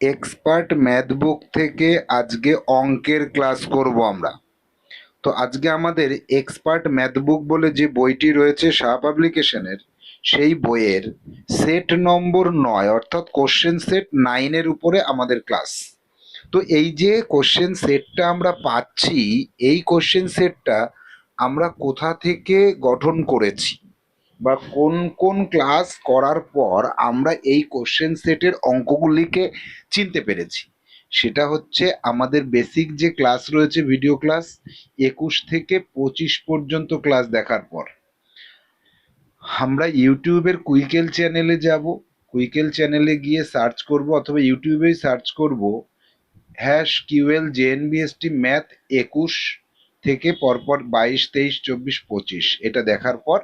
Expert math বুক থেকে আজকে অঙ্কের ক্লাস করব আমরা। তো আজকে আমাদের এক্সপার্ট ম্যাথ বুক বলে যে বইটি রয়েছে শাহ পাবলিকেশনের সেই বইয়ের সেট নম্বর নয়, অর্থাৎ কোশ্চেন সেট নাইনের উপরে আমাদের ক্লাস তো এই যে কোশ্চেন সেটটা আমরা পাচ্ছি, এই কোশ্চেন সেটটা আমরা কোথা থেকে গঠন করেছি? বা কোন কোন ক্লাস করার পর আমরা এই কোশ্চেন সেটের অঙ্কগুলিকে চিনতে পেরেছি। সেটা হচ্ছে আমাদের বেসিক যে ক্লাস রয়েছে ভিডিও ক্লাস একুশ থেকে পঁচিশ পর্যন্ত ক্লাস দেখার পর। আমরা ইউটিউবের কুইকেল চ্যানেলে যাব। কুইকেল চ্যানেলে গিয়ে সার্চ করব অথবা ইউটিউবেই সার্চ করব হ্যাশ কিউএল জেএনবিএসটি ম্যাথ একুশ থেকে পরপর বাইশ, তেইশ, চব্বিশ, পঁচিশ। এটা দেখার পর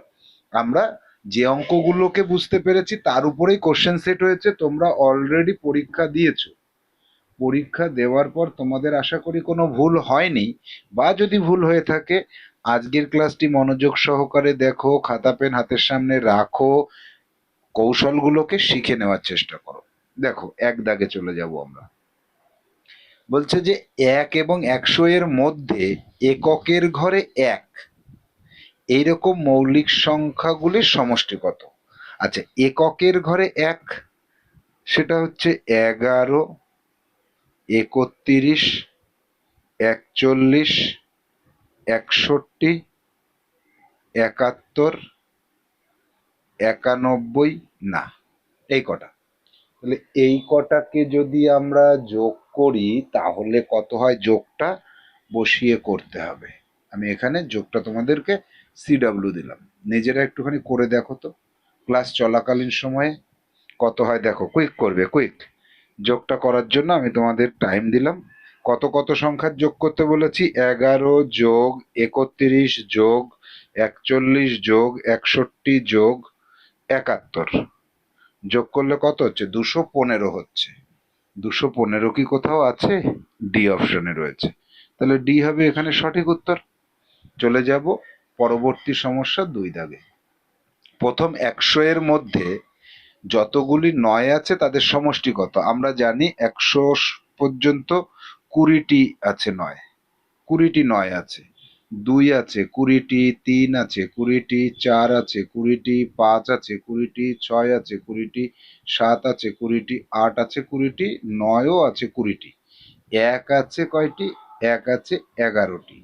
আমরা যে অঙ্কগুলোকে বুঝতে পেরেছি তার উপরেই কোশ্চেন সেট হয়েছে, তোমরা অলরেডি পরীক্ষা দিয়েছ। পরীক্ষা দেওয়ার পর তোমাদের আশা করি কোনো ভুল হয়নি, বা যদি ভুল হয়ে থাকে, আজকের ক্লাসটি মনোযোগ সহকারে দেখো, খাতা, পেন হাতের সামনে রাখো, কৌশলগুলোকে শিখে নেওয়ার চেষ্টা করো। দেখো, এক দাগে চলে যাব আমরা। বলছে যে এক এবং একশো এর মধ্যে এককের ঘরে এক। এইরকম মৌলিক সংখ্যাগুলির সমষ্টি কত? আচ্ছা এককের ঘরে এক, সেটা হচ্ছে এগারো, একত্রিশ, একচল্লিশ, একষট্টি, একাত্তর, একানব্বই, না, এই কটা। তাহলে এই কটাকে যদি আমরা যোগ করি, তাহলে কত হয়? যোগটা বসিয়ে করতে হবে। আমি এখানে যোগটা তোমাদেরকে সিডাব্লিউ দিলাম। নিজেরা একটুখানি করে দেখো তো। ক্লাস চলাকালীন সময়ে কত হয় দেখো কুইক করবে কুইক যোগটা করার জন্য আমি তোমাদের টাইম দিলাম। কত কত সংখ্যার যোগ করতে বলেছি? এগারো যোগ একত্রিশ যোগ একচল্লিশ যোগ একষট্টি যোগ একাত্তর। যোগ করলে কত হচ্ছে? দুশো পনেরো হচ্ছে। দুশো পনেরো কি কোথাও আছে? ডি অপশনে রয়েছে। তাহলে ডি হবে এখানে সঠিক উত্তর। চলে যাব পরবর্তী সমস্যা দুই দাগে। প্রথম একশো এর মধ্যে যতগুলি নয় আছে তাদের সমষ্টি কত আমরা জানি একশো পর্যন্ত কুড়িটি আছে নয়। কুড়িটি নয় আছে। দুই আছে, কুড়িটি তিন আছে, কুড়িটি চার আছে, কুড়িটি পাঁচ আছে, কুড়িটি ছয় আছে, কুড়িটি সাত আছে, কুড়িটি আট আছে, কুড়িটি নয়ও আছে, কুড়িটি। এক আছে কয়টি? এক আছে এগারোটি।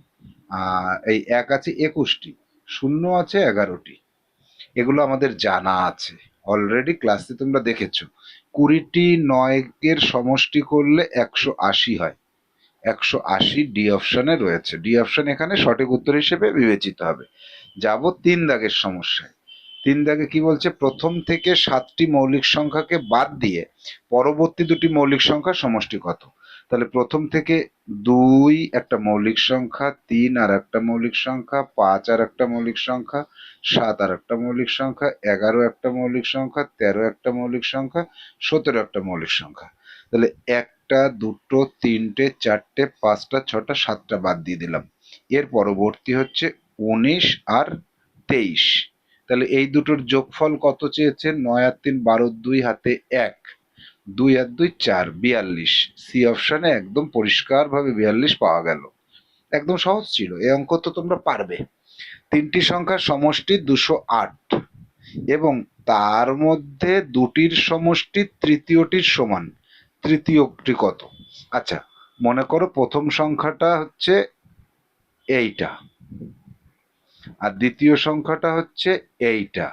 এই এক আছে একুশটি, শূন্য আছে এগারোটি। এগুলো আমাদের জানা আছে। অলরেডি ক্লাসে তোমরা দেখেছ। কুড়িটি নয়ের সমষ্টি করলে একশো আশি হয়। একশো আশি ডি অপশনে রয়েছে। ডি অপশন এখানে সঠিক উত্তর হিসেবে বিবেচিত হবে। যাব তিন দাগের সমস্যায়। তিন দাগে কি বলছে? প্রথম থেকে সাতটি মৌলিক সংখ্যাকে বাদ দিয়ে পরবর্তী দুটি মৌলিক সংখ্যা সমষ্টি কত? তাহলে প্রথম থেকে দুই একটা মৌলিক সংখ্যা, তিন আর একটা মৌলিক সংখ্যা, পাঁচ আর একটা মৌলিক সংখ্যা, সাত আর একটা মৌলিক সংখ্যা, এগারো একটা মৌলিক সংখ্যা, তেরো একটা মৌলিক সংখ্যা, সতেরো একটা মৌলিক সংখ্যা। তাহলে একটা, দুটো, তিনটে, চারটে, পাঁচটা, ছটা, সাতটা বাদ দিয়ে দিলাম। এর পরবর্তী হচ্ছে উনিশ আর তেইশ। তাহলে এই দুটোর যোগফল কত চেয়েছে? নয় আর তিন বারো দুই হাতে এক। দুই আর দুই, চার, বিয়াল্লিশ। সি অপশনে একদম পরিষ্কারভাবে বিয়াল্লিশ পাওয়া গেল। একদম সহজ ছিল। এই অঙ্ক তো তোমরা পারবে। তিনটি সংখ্যার সমষ্টি দুশো আট এবং তার মধ্যে দুটির সমষ্টি তৃতীয়টির সমান। তৃতীয়টি কত? আচ্ছা মনে করো প্রথম সংখ্যাটা হচ্ছে এইটা আর দ্বিতীয় সংখ্যাটা হচ্ছে এইটা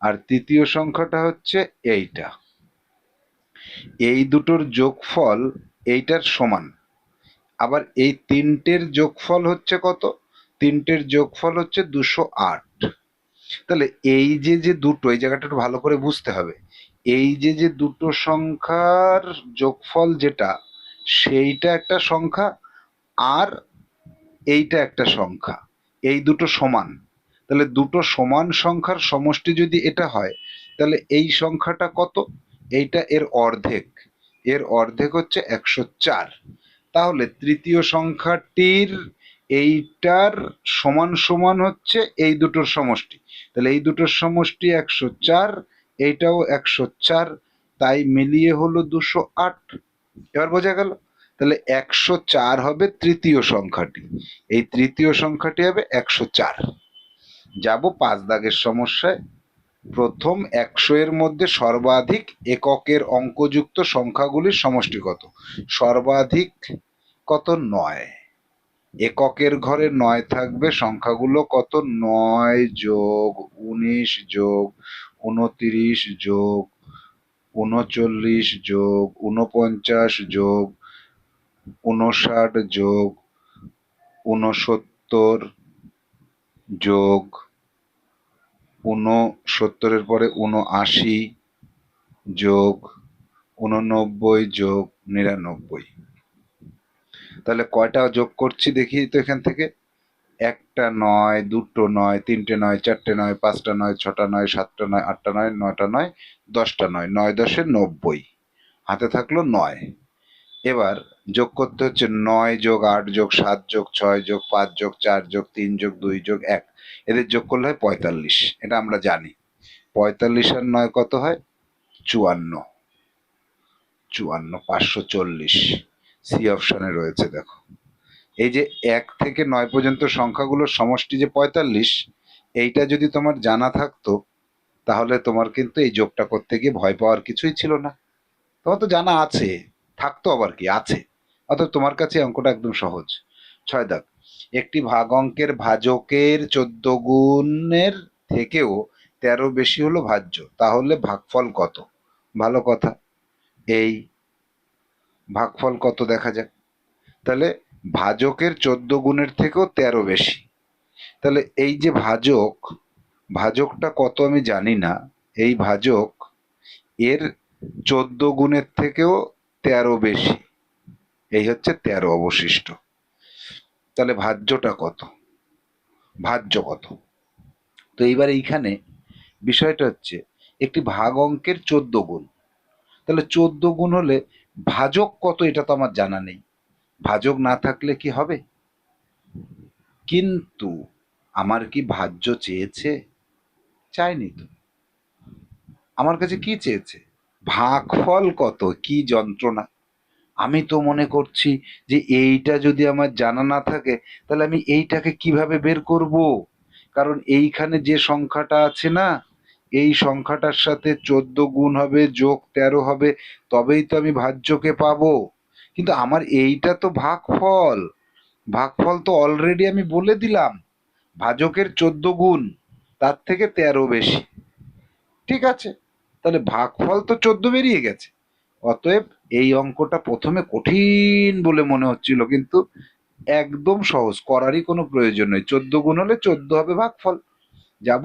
আর তৃতীয় সংখ্যাটা হচ্ছে এইটা। এই দুটোর যোগফল এইটার সমান। আবার এই তিনটের যোগফল হচ্ছে কত? তিনটের যোগফল হচ্ছে দুশো আট। তাহলে এই যে যে দুটো, এই জায়গাটা একটু ভালো করে বুঝতে হবে। এই যে যে দুটো সংখ্যার যোগফল যেটা, সেইটা একটা সংখ্যা আর এইটা একটা সংখ্যা। এই দুটো সমান। তাহলে দুটো সমান সংখ্যার সমষ্টি যদি এটা হয়, তাহলে এই সংখ্যাটা কত? এইটা এর অর্ধেক। এর অর্ধেক হচ্ছে একশো চার। তাহলে তৃতীয় সংখ্যাটির এইটার সমান সমান হচ্ছে এই দুটোর সমষ্টি। তাহলে এই দুটোর সমষ্টি একশো চার, এইটাও একশো চার, তাই মিলিয়ে হলো দুশো আট। এবার বোঝা গেল? তাহলে একশো চার হবে তৃতীয় সংখ্যাটি। এই তৃতীয় সংখ্যাটি হবে একশো চার। যাব পাঁচ দাগের সমস্যায়। প্রথম একশো এর মধ্যে সর্বাধিক এককের অঙ্কযুক্ত সংখ্যাগুলির সমষ্টি কত? সর্বাধিক কত? নয়। এককের ঘরে নয় থাকবে, সংখ্যাগুলো কত? নয় যোগ উনিশ যোগ উনতিরিশ যোগ উনচল্লিশ যোগ উনপঞ্চাশ যোগ উনষাট যোগ উনসত্তর যোগ উনসত্তরের পরে উনআশি যোগ উননব্বই যোগ নিরানব্বই। তাহলে কয়টা যোগ করছি দেখি তো এখান থেকে? একটা নয়, দুটো নয়, তিনটে নয়, চারটে নয়, পাঁচটা নয়, ছটা নয়, সাতটা নয়, আটটা নয়, নয়টা নয়, দশটা নয় নয় দশে নব্বই। হাতে থাকল নয়। এবার যোগ করতে হচ্ছে নয় যোগ আট যোগ সাত যোগ ছয় যোগ পাঁচ যোগ চার যোগ তিন যোগ দুই যোগ এক। এদের যোগ করলে হয় পঁয়তাল্লিশ। এটা আমরা জানি। পঁয়তাল্লিশ আর নয় কত হয়? চুয়ান্ন। চুয়ান্ন, পাঁচশো চল্লিশ। সি অপশনে রয়েছে, দেখো। এই যে এক থেকে নয় পর্যন্ত সংখ্যাগুলোর সমষ্টি যে পঁয়তাল্লিশ, এইটা যদি তোমার জানা থাকতো, তাহলে তোমার কিন্তু এই যোগটা করতে গিয়ে ভয় পাওয়ার কিছুই ছিল না। তোমার তো জানা আছে। থাকতো আবার কি, আছে। অর্থাৎ তোমার কাছে অঙ্কটা একদম সহজ। ছয় দাগ। একটি ভাগ অঙ্কের ভাজকের চোদ্দ গুণের থেকেও তেরো বেশি হলো ভাজ্য। তাহলে ভাগফল কত? ভালো কথা। এই ভাগফল কত দেখা যাক। তাহলে ভাজকের চোদ্দ গুণের থেকেও তেরো বেশি। তাহলে এই যে ভাজক, ভাজকটা কত আমি জানি না। এই ভাজক এর চোদ্দ গুণের থেকেও তেরো বেশি। এই হচ্ছে তেরো অবশিষ্ট। তাহলে ভাজ্যটা কত? ভাজ্য কত? তো এইবার এইখানে বিষয়টা হচ্ছে, একটি ভাগ অঙ্কের চোদ্দ গুণ। তাহলে চোদ্দ গুণ হলে ভাজক কত এটা তো আমার জানা নেই। ভাজক না থাকলে কি হবে? কিন্তু আমার কি ভাজ্য চেয়েছে? চায়নি তো। আমার কাছে কি চেয়েছে? ভাগফল কত? কি যন্ত্রণা? আমি তো মনে করছি যে এইটা যদি আমার জানা না থাকে, তাহলে আমি এইটাকে কীভাবে বের করব? কারণ এইখানে যে সংখ্যাটা আছে না, এই সংখ্যাটার সাথে চোদ্দ গুণ হবে, যোগ তেরো হবে, তবেই তো আমি ভাজ্যকে পাবো। কিন্তু আমার এইটা তো ভাগফল। ভাগফল তো অলরেডি আমি বলে দিলাম। ভাজকের চোদ্দ গুণ, তার থেকে তেরো বেশি। ঠিক আছে? তাহলে ভাগফল তো চোদ্দ বেরিয়ে গেছে। অতএব এই অঙ্কটা প্রথমে কঠিন বলে মনে হচ্ছিল, কিন্তু একদম সহজ, করারই কোনো প্রয়োজন নেই। চোদ্দ গুণ হলে চোদ্দ হবে ভাগফল। যাব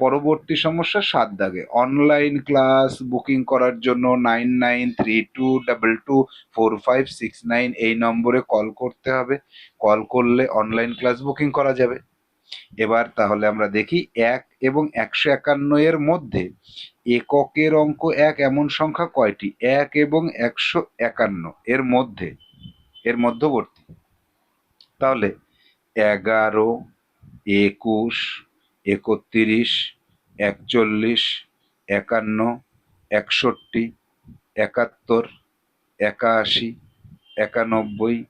পরবর্তী সমস্যা সাত দাগে। অনলাইন ক্লাস বুকিং করার জন্য nine nine three two double two four five six nine এই নম্বরে কল করতে হবে। কল করলে অনলাইন ক্লাস বুকিং করা যাবে। এবার তাহলে আমরা দেখি এক এবং একশো একান্ন এর মধ্যে এককের অঙ্ক এক এমন সংখ্যা কয়টি? এক এবং একশো একান্ন এর মধ্যে, এর মধ্যবর্তী। তাহলে এগারো, একুশ, একত্রিশ, একচল্লিশ, একান্ন, একষট্টি, একাত্তর, একাশি, একানব্বই,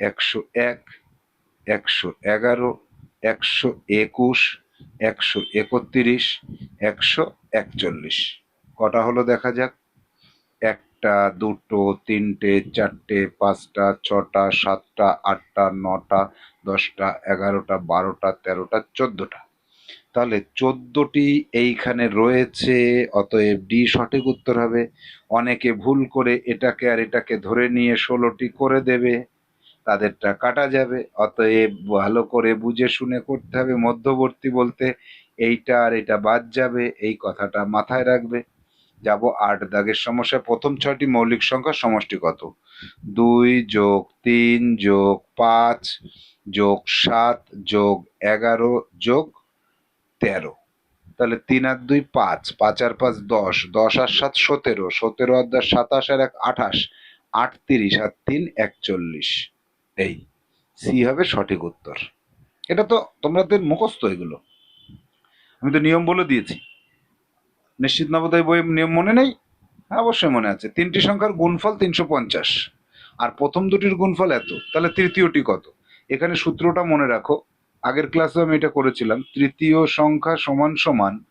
একশো এক, একশো এগারো একশো একুশ, একশো একত্রিশ, একশো একচল্লিশ। কটা হলো দেখা যাক? একটা, দুটো, তিনটে, চারটে, পাঁচটা, ছটা, সাতটা, আটটা, নটা, দশটা, এগারোটা, বারোটা, তেরোটা, চোদ্দোটা। তাহলে চোদ্দোটি এইখানে রয়েছে, অতএব ডি সঠিক উত্তর হবে। অনেকে ভুল করে এটাকে আর এটাকে ধরে নিয়ে ষোলোটি করে দেবে। তাদেরটা কাটা যাবে। অতএব ভালো করে বুঝে শুনে করতে হবে। মধ্যবর্তী বলতে এইটা আর এটা বাদ যাবে। এই কথাটা মাথায় রাখবে। যাব আট দাগের সমস্যা। প্রথম ছয়টি মৌলিক সংখ্যা সমষ্টি কত? দুই যোগ তিন যোগ পাঁচ যোগ সাত যোগ এগারো যোগ তেরো। তাহলে তিন আর দুই পাঁচ। পাঁচ আর পাঁচ দশ। দশ আর সাত সতেরো। সতেরো আর দশ সাতাশ আর এক আঠাশ। আটত্রিশ আর তিন একচল্লিশ। এই, সি হবে সঠিক উত্তর। এটা তো তোমাদের মুখস্থ এগুলো। আমি তো নিয়ম বলে দিয়েছি। নিশ্চিত নবোদয় বইয়ের নিয়ম মনে নেই? হ্যাঁ অবশ্যই মনে আছে। তিনটি সংখ্যার গুণফল তিনশো পঞ্চাশ। আর প্রথম দুটির গুণফল এত। তাহলে তৃতীয়টি কত? এখানে সূত্রটা মনে রাখো। আগের ক্লাসে আমি এটা করেছিলাম। তৃতীয় সংখ্যা সমান সমান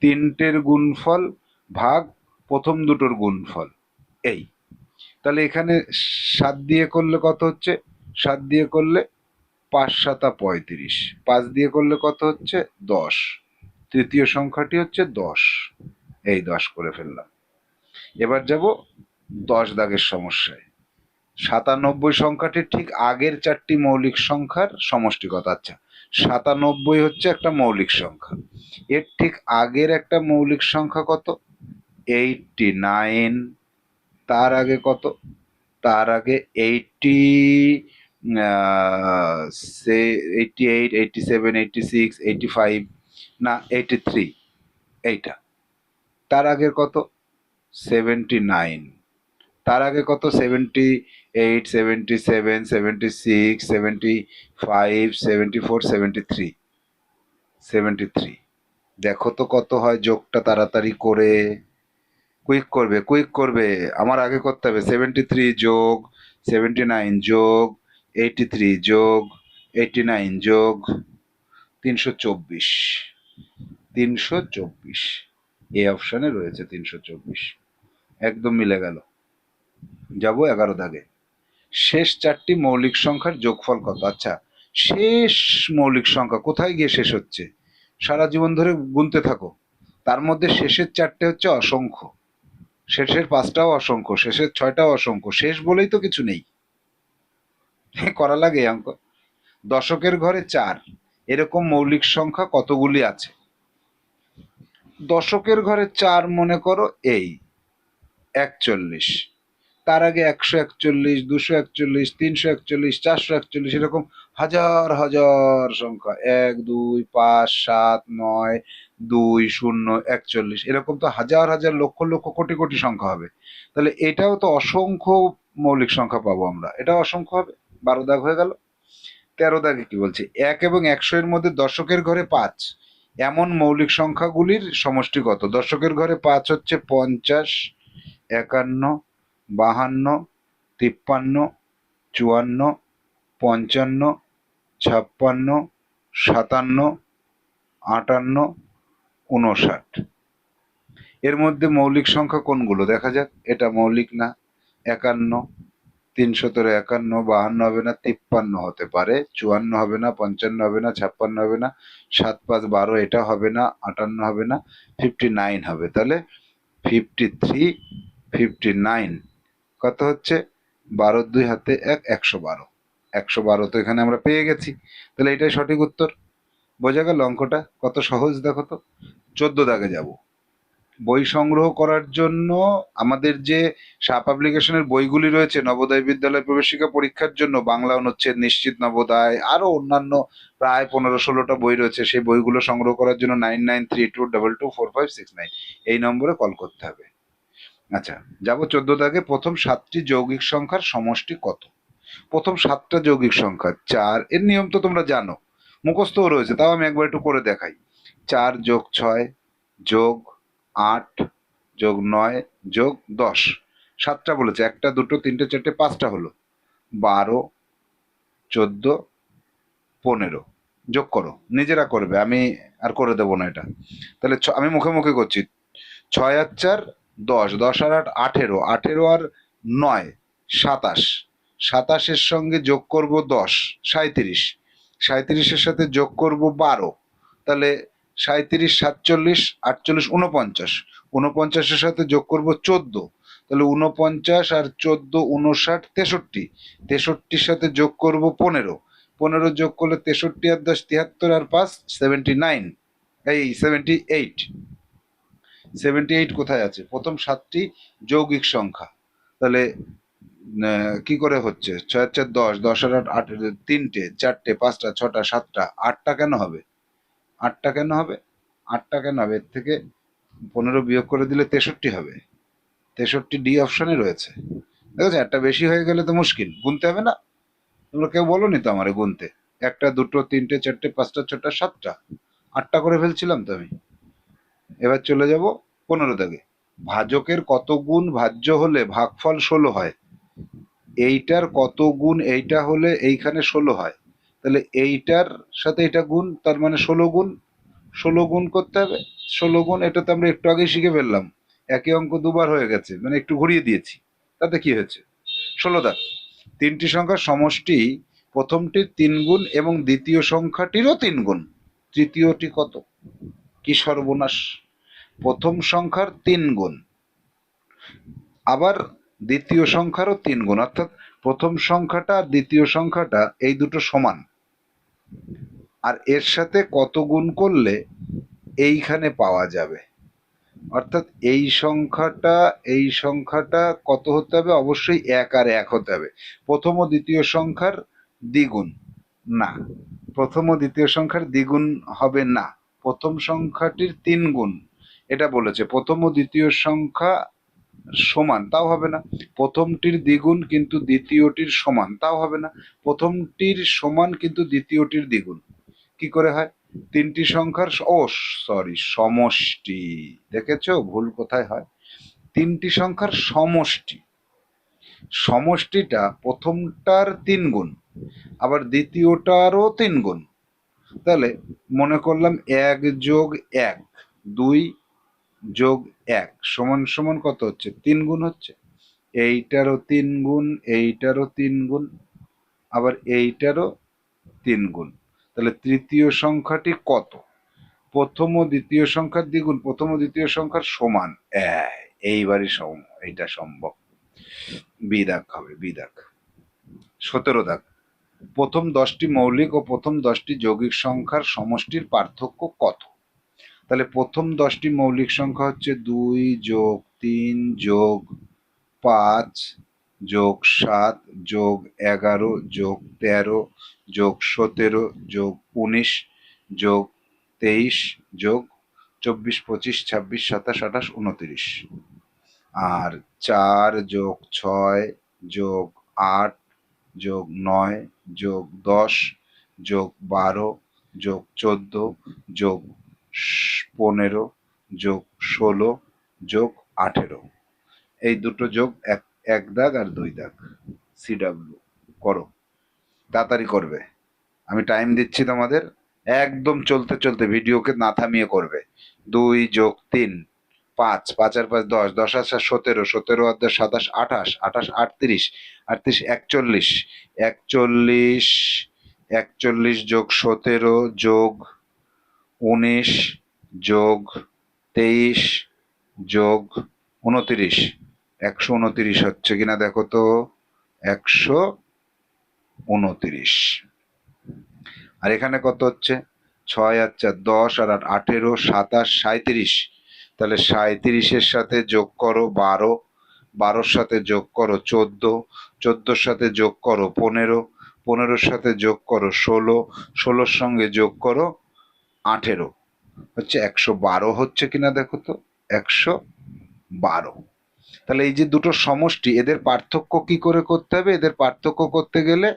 তিনটের গুণফল ভাগ প্রথম দুটোর গুণফল। এই। তাহলে এখানে সাত দিয়ে করলে কত হচ্ছে? সাত দিয়ে করলে পাঁচ সাতা পঁয়ত্রিশ। পাঁচ দিয়ে করলে কত হচ্ছে? দশ। তৃতীয় সংখ্যাটি হচ্ছে দশ। এই দশ করে ফেললাম। এবার যাব দশ দাগের সমস্যায়। সাতানব্বই সংখ্যাটির ঠিক আগের চারটি মৌলিক সংখ্যার সমষ্টিগত। আচ্ছা সাতানব্বই হচ্ছে একটা মৌলিক সংখ্যা। এর ঠিক আগের একটা মৌলিক সংখ্যা কত? Eighty nine. তার আগে কত? তার আগে এইটটি সে eighty eight eighty seven eighty six eighty five না এইটটি থ্রি এইটা। তার আগে কত? সেভেন্টি নাইন তার আগে কত? Seventy eight seventy seven seventy six seventy five seventy four seventy three seventy three দেখো তো কত হয় যোগটা তাড়াতাড়ি করে। কুইক করবে কুইক করবে। আমার আগে করতে হবে। সেভেন্টি থ্রি যোগ সেভেন্টি নাইন যোগ এইটটি থ্রি যোগ এইটটি নাইন যোগ, তিনশো চব্বিশ। তিনশো চব্বিশ। এই অপশানে রয়েছে তিনশো চব্বিশ। একদম মিলে গেল। যাব এগারো দাগে। শেষ চারটি মৌলিক সংখ্যার যোগফল কত? আচ্ছা শেষ মৌলিক সংখ্যা কোথায় গিয়ে শেষ হচ্ছে? সারা জীবন ধরে গুনতে থাকো। তার মধ্যে শেষের চারটে হচ্ছে অসংখ্য। শেষের পাঁচটাও অসংখ্য, শেষের ছয়টাও অসংখ্য। শেষ বলেই তো কিছু নেই। করা লাগে, অঙ্ক? দশকের ঘরে চার, এরকম মৌলিক সংখ্যা কতগুলি আছে? দশকের ঘরে চার মনে করো এই, একচল্লিশ। তার আগে একশো একচল্লিশ, দুশো একচল্লিশ, তিনশো একচল্লিশ, চারশো একচল্লিশ, এরকম হাজার হাজার সংখ্যা। এক, দুই, পাঁচ, সাত, নয়, দুই, শূন্য, একচল্লিশ। এরকম তো হাজার হাজার লক্ষ লক্ষ কোটি কোটি সংখ্যা হবে। তাহলে এটাও তো অসংখ্য মৌলিক সংখ্যা পাবো আমরা। এটাও অসংখ্য হবে? বারো দাগ হয়ে গেল। তেরো দাগে কি বলছে? এক এবং একশো এর মধ্যে দশকের ঘরে পাঁচ। এমন মৌলিক সংখ্যাগুলির সমষ্টি কত? দশকের ঘরে পাঁচ হচ্ছে পঞ্চাশ, একান্ন, বাহান্ন, তিপ্পান্ন, চুয়ান্ন, পঞ্চান্ন, ছাপ্পান্ন, সাতান্ন, আটান্ন উনষাট এর মধ্যে মৌলিক সংখ্যা কোনগুলো? দেখা যাক, এটা মৌলিক না, একান্ন তিনশতরে একান্ন, বাহান্ন হবে না, তিপ্পান্ন হতে পারে, চুয়ান্ন হবে না, পঞ্চান্ন হবে না, ছাপ্পান্ন হবে না, সাত পাঁচ বারো এটা হবে না, আটান্ন হবে না ফিফটি নাইন হবে। তাহলে ফিফটি থ্রি ফিফটি নাইন কত হচ্ছে? বারো দুই হাতে এক, একশো বারো। একশো বারো তো এখানে আমরা পেয়ে গেছি। তাহলে এটাই সঠিক উত্তর। বোঝা গেল অঙ্কটা? কত সহজ দেখো তো। চোদ্দ দাগে যাব। বই সংগ্রহ করার জন্য আমাদের যে সাপ অ্যাপ্লিকেশনের বইগুলি রয়েছে, নবোদয় বিদ্যালয় প্রবেশিকা পরীক্ষার জন্য, বাংলা অনুচ্ছেদ, নিশ্চিত নবোদয়, আরও অন্যান্য প্রায় পনেরো ষোলোটা বই রয়েছে, সেই বইগুলো সংগ্রহ করার জন্য nine nine three two double two four five six nine এই নম্বরে কল করতে হবে। আচ্ছা যাব চোদ্দ দাগে, প্রথম সাতটি যৌগিক সংখ্যার সমষ্টি কত? প্রথম সাতটা যৌগিক সংখ্যা, চার, এর নিয়ম তো তোমরা জানো, মুখস্থও রয়েছে, তাও আমি একবার একটু করে দেখাই। চার যোগ ছয় যোগ আট যোগ নয় যোগ দশ। সাতটা বলেছে, একটা, দুটো, তিনটে, চারটে, পাঁচটা হলো। বারো, চোদ্দ, পনেরো। যোগ করো, নিজেরা করবে, আমি আর করে দেবো না এটা। তাহলে আমি মুখে মুখে করছি, ছয় আর চার, দশ। দশ আর আট, আঠেরো। আঠেরো আর নয়, সাতাশ। সাতাশের সঙ্গে যোগ করব দশ সাঁত্রিশ সাঁত্রিশের সাথে যোগ করব বারো। তাহলে সাঁত্রিশ সাতচল্লিশ, আটচল্লিশ উনপঞ্চাশ উনপঞ্চাশের সাথে যোগ করব চোদ্দ। তাহলে উনপঞ্চাশ আর চোদ্দ উনষাট তেষট্টি। তেষট্টির সাথে যোগ করব পনেরো। পনেরো যোগ করলে তেষট্টি আর দশ, তিয়াত্তর আর পাঁচ সেভেন্টি নাইন এই সেভেন্টি এইট সেভেন্টি এইট কোথায় আছে? প্রথম সাতটি যৌগিক সংখ্যা। তাহলে কি করে হচ্ছে? ছয়, চার, দশ। দশ আর আট, তিনটে, চারটে, পাঁচটা, ছটা, সাতটা, আটটা কেন হবে? আটটা কেন হবে? আটটা কেন হবে? এর থেকে পনেরো বিয়োগ করে দিলে তেষট্টি হবে। তেষট্টি ডি অপশনে রয়েছে। দেখেছ একটা বেশি হয়ে গেলে তো মুশকিল। গুনতে হবে না। তোমরা কেউ বলোনি তো আমারে গুনতে? একটা, দুটো, তিনটে, চারটে, পাঁচটা, ছটা, সাতটা। আটটা করে ফেলছিলাম তো আমি। এবার চলে যাব পনেরো দাগে। ভাজকের কত গুণ ভাজ্য হলে ভাগফল ষোলো হয়? এইটার কত গুণ এইটা হলে এইখানে ষোলো হয়? তাহলে এইটার সাথে এটা গুণ, তার মানে ষোলো গুণ ষোলো গুণ করতে হবে, ষোলো গুণ এটা তো আমরা একটু আগেই শিখে ফেললাম। একই অঙ্ক দুবার হয়ে গেছে মানে একটু ঘুরিয়ে দিয়েছি, তাতে কি হয়েছে? ষোলো দাগ, তিনটি সংখ্যার সমষ্টি প্রথমটির তিন গুণ এবং দ্বিতীয় সংখ্যাটিরও তিন গুণ, তৃতীয়টি কত? কি সর্বনাশ? প্রথম সংখ্যার তিন গুণ, আবার দ্বিতীয় সংখ্যারও তিন গুণ, অর্থাৎ প্রথম সংখ্যাটা আর দ্বিতীয় সংখ্যাটা এই দুটো সমান। আর এর সাথে কত গুণ করলে এইখানে পাওয়া যাবে? অর্থাৎ এই সংখ্যাটা এই সংখ্যাটা কত হতে হবে? অবশ্যই এক আর এক হতে হবে। প্রথম ও দ্বিতীয় সংখ্যার দ্বিগুণ না। প্রথম ও দ্বিতীয় সংখ্যার দ্বিগুণ হবে না। প্রথম সংখ্যাটির তিন গুণ। এটা বলেছে। প্রথম ও দ্বিতীয় সংখ্যা সমান, তাও হবে না। প্রথমটির দ্বিগুণ কিন্তু দ্বিতীয়টির সমান, তাও হবে না। প্রথমটির সমান কিন্তু দ্বিতীয়টির দ্বিগুণ। কি করে হয়? তিনটি সংখ্যার ও সরি সমষ্টি। দেখেছ? ভুল কোথায় হয়? তিনটি সংখ্যার সমষ্টি। সমষ্টিটা প্রথমটার তিন গুণ আবার দ্বিতীয়টারও তিন গুণ তাহলে মনে করলাম এক যোগ এক, দুই যোগ এক। সমান সমান কত হচ্ছে? তিন গুণ হচ্ছে। এইটারও তিন গুণ এইটারও তিন গুণ আবার এইটারও তিন গুণ। তাহলে তৃতীয় সংখ্যাটি কত? প্রথম ও দ্বিতীয় সংখ্যার দ্বিগুণ প্রথম ও দ্বিতীয় সংখ্যার সমান এই, এইবারই সম এইটা সম্ভব। বি দাগ হবে বি দাগ সতেরো দাগ। প্রথম দশটি মৌলিক ও প্রথম দশটি যৌগিক সংখ্যার সমষ্টির পার্থক্য কত? তাহলে প্রথম দশটি মৌলিক সংখ্যা হচ্ছে দুই যোগ তিন যোগ পাঁচ যোগ সাত যোগ এগারো যোগ তেরো যোগ সতেরো যোগ উনিশ যোগ তেইশ যোগ চব্বিশ, পঁচিশ, ছাব্বিশ, সাতাশ, আঠাশ, উনত্রিশ। আর চার যোগ ছয় যোগ আট যোগ নয় যোগ দশ যোগ বারো যোগ চোদ্দ যোগ পনেরো যোগ ষোলো যোগ আঠেরো। এই দুটো যোগ এক এক দাগ আর দুই দাগ। সিডাব্লিউ করো। তাড়াতাড়ি করবে। আমি টাইম দিচ্ছি তোমাদের। একদম চলতে চলতে ভিডিওকে না থামিয়ে করবে। দুই যোগ তিন, পাঁচ। পাঁচ আর পাঁচ দশ। দশ আর সাত সতেরো। সতেরো আর দশ, সাতাশ, আঠাশ। আঠাশ, আটত্রিশ। আটত্রিশ, একচল্লিশ। একচল্লিশ একচল্লিশ যোগ সতেরো যোগ উনিশ যোগ তেইশ যোগ উনতিরিশ। একশো উনতিরিশ হচ্ছে কিনা দেখো তো? একশো উনতিরিশ। আর এখানে কত হচ্ছে? ছয় আর চার, দশ আর আট, আঠেরো, সাতাশ সাঁত্রিশ তাহলে সাঁত্রিশের সাথে যোগ করো বারো। বারোর সাথে যোগ করো চোদ্দ। চোদ্দোর সাথে যোগ করো পনেরো। পনেরোর সাথে যোগ করো ষোলো। ষোলোর সঙ্গে যোগ করো আঠেরো। হচ্ছে একশো বারো হচ্ছে কিনা দেখো তো? একশো বারো। তাহলে এই যে দুটো সমষ্টি, এদের পার্থক্য কি করে করতে হবে? এদের পার্থক্য করতে গেলে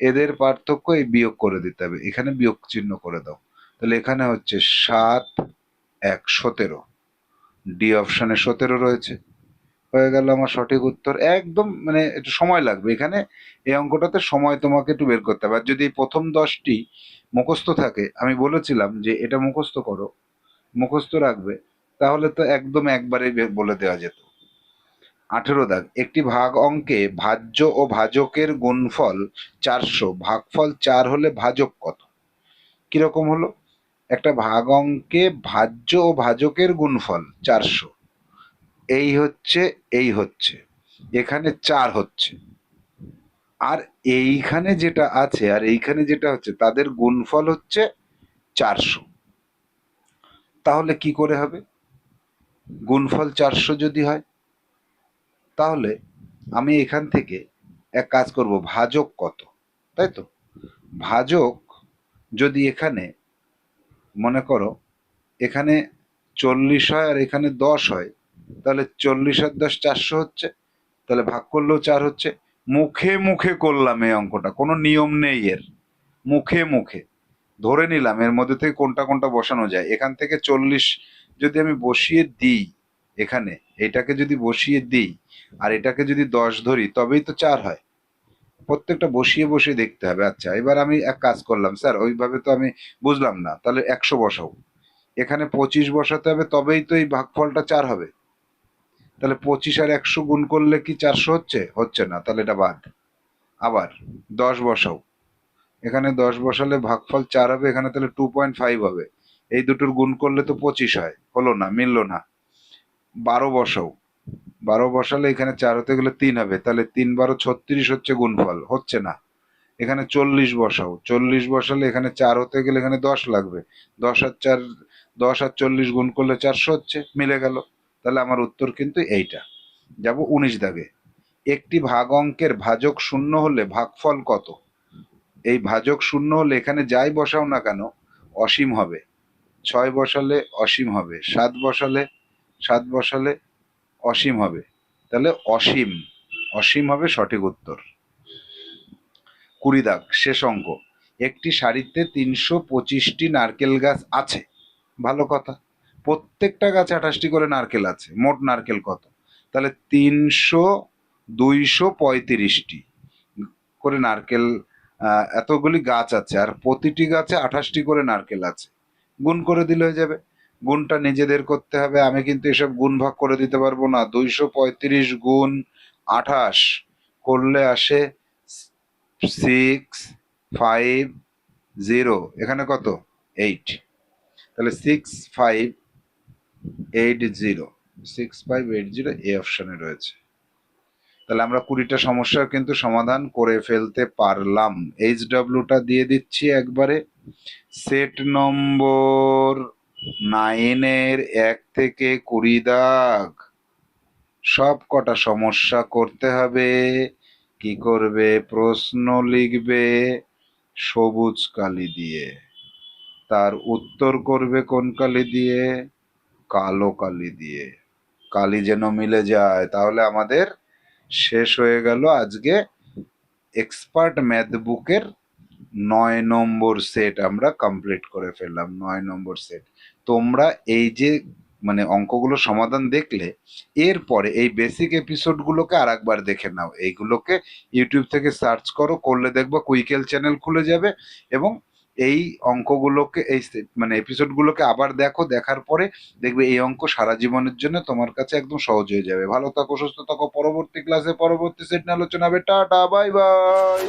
এদের পার্থক্য এই বিয়োগ করে দিতে হবে। এখানে বিয়োগ চিহ্ন করে দাও। তাহলে এখানে হচ্ছে সাত, এক, সতেরো। ডি অপশনে সতেরো রয়েছে। হয়ে গেল আমার সঠিক উত্তর। একদম মানে একটু সময় লাগবে। এখানে এই অঙ্কটাতে সময় তোমাকে একটু বের করতে হবে। আর যদি প্রথম দশটি মুখস্থ থাকে, আমি বলেছিলাম যে এটা মুখস্থ করো, মুখস্থ রাখবে, তাহলে তো একদম একবারেই বলে দেওয়া যেত। আঠেরো দাগ। একটি ভাগ অঙ্কে ভাজ্য ও ভাজকের গুণফল চারশো। ভাগফল চার হলে ভাজক কত? কীরকম হলো? একটা ভাগ অঙ্কে ভাজ্য ও ভাজকের গুণফল চারশো। এই হচ্ছে এই হচ্ছে। এখানে চার হচ্ছে। আর এইখানে যেটা আছে, আর এইখানে যেটা হচ্ছে, তাদের গুণফল হচ্ছে চারশো। তাহলে কি করে হবে? গুণফল চারশো যদি হয়, তাহলে আমি এখান থেকে এক কাজ করব, ভাজক কত? তাই তো? ভাজক যদি এখানে, মনে করো, এখানে চল্লিশ হয় আর এখানে দশ হয় তাহলে চল্লিশ আর দশ চারশো হচ্ছে, তাহলে ভাগ করলেও চার হচ্ছে। মুখে মুখে করলাম এই অঙ্কটা, কোনো নিয়ম নেই এর। মুখে মুখে। ধরে নিলাম, এর মধ্যে থেকে কোনটা কোনটা বসানো যায়। এখান থেকে চল্লিশ যদি আমি বসিয়ে দিই এখানে, এটাকে যদি বসিয়ে দিই আর এটাকে যদি দশ ধরি, তবেই তো চার হয়। প্রত্যেকটা বসিয়ে বসিয়ে দেখতে হবে। আচ্ছা এবার আমি এক কাজ করলাম, স্যার, ওইভাবে তো আমি বুঝলাম না। তাহলে একশো বসাও। এখানে পঁচিশ বসাতে হবে, তবেই তো এই ভাগফলটা চার হবে। তাহলে পঁচিশ আর একশো গুণ করলে কি চারশো হচ্ছে? হচ্ছে না, তাহলে এটা বাদ। আবার, দশ বসাও। এখানে দশ বসালে ভাগফল চার হবে, এখানে তাহলে টু পয়েন্ট ফাইভ হবে। এই দুটোর গুণ করলে তো পঁচিশ হয়। হলো না, মিললো না। বারো বসাও। বারো বসালে এখানে চার হতে গেলে তিন হবে, তাহলে তিন বারো ছত্রিশ হচ্ছে গুণফল, হচ্ছে না। এখানে চল্লিশ বসাও। চল্লিশ বসালে এখানে চার হতে গেলে এখানে দশ লাগবে। দশ আর চার, দশ আর চল্লিশ গুণ করলে চারশো হচ্ছে, মিলে গেল। তাহলে আমার উত্তর কিন্তু এইটা। যাব উনিশ দাগে। একটি ভাগ অঙ্কের ভাজক শূন্য হলে ভাগফল কত? এই ভাজক শূন্য হলে এখানে যাই বসাও না কেন, অসীম হবে। ছয় বসালে অসীম হবে, সাত বসালে সাত বসালে অসীম হবে। তাহলে অসীম অসীম হবে সঠিক উত্তর। কুড়ি দাগ, শেষ অঙ্ক। একটি সারিতে তিনশো পঁচিশটি নারকেল গাছ আছে। ভালো কথা। প্রত্যেকটা গাছে আঠাশটি করে নারকেল আছে, মোট নারকেল কত? তাহলে তিনশো, দুইশো পঁয়ত্রিশটি করে নারকেল এতগুলি গাছ আছে, আর প্রতিটি গাছে আঠাশটি করে নারকেল আছে। গুণ করে দিলে হয়ে যাবে। গুণটা নিজেদের করতে হবে, আমি কিন্তু এসব গুণ ভাগ করে দিতে পারব না। দুইশো পঁয়ত্রিশ গুণ আঠাশ করলে আসে সিক্স ফাইভ জিরো, এখানে কত? এইট। তাহলে six five eight zero six five eight zero এই অপশনে রয়েছে। তাহলে আমরা কুড়িটা সমস্যার কিন্তু সমাধান করে ফেলতে পারলাম। এইচ ডাব্লিউটা দিয়ে দিচ্ছি একবারে। সেট নম্বর নাইনের এক থেকে কুড়ি দাগ। সব কটা সমস্যা করতে হবে। কি করবে? প্রশ্ন লিখবে সবুজ কালি দিয়ে। তার উত্তর করবে কোন কালি দিয়ে? কালো কালি দিয়ে। কালি যেন মিলে যায়। তাহলে আমাদের শেষ হয়ে গেল আজকে এক্সপার্ট ম্যাথ বুকের নয় নম্বর সেট আমরা কমপ্লিট করে ফেললাম, নয় নম্বর সেট তোমরা এই যে মানে অঙ্কগুলো সমাধান দেখলে, এরপরে এই বেসিক এপিসোডগুলোকে আর একবার দেখে নাও। এইগুলোকে ইউটিউব থেকে সার্চ করো, করলে দেখব কুইকেল চ্যানেল খুলে যাবে এবং এই অঙ্কগুলোকে, এই মানে এপিসোডগুলোকে আবার দেখো, দেখার পরে দেখবে এই অঙ্ক সারা জীবনের জন্য তোমার কাছে একদম সহজ হয়ে যাবে। ভালো থাকো, সুস্থ থাকো, পরবর্তী ক্লাসে পরবর্তী সেট নিয়ে আলোচনা হবে। Tata bye bye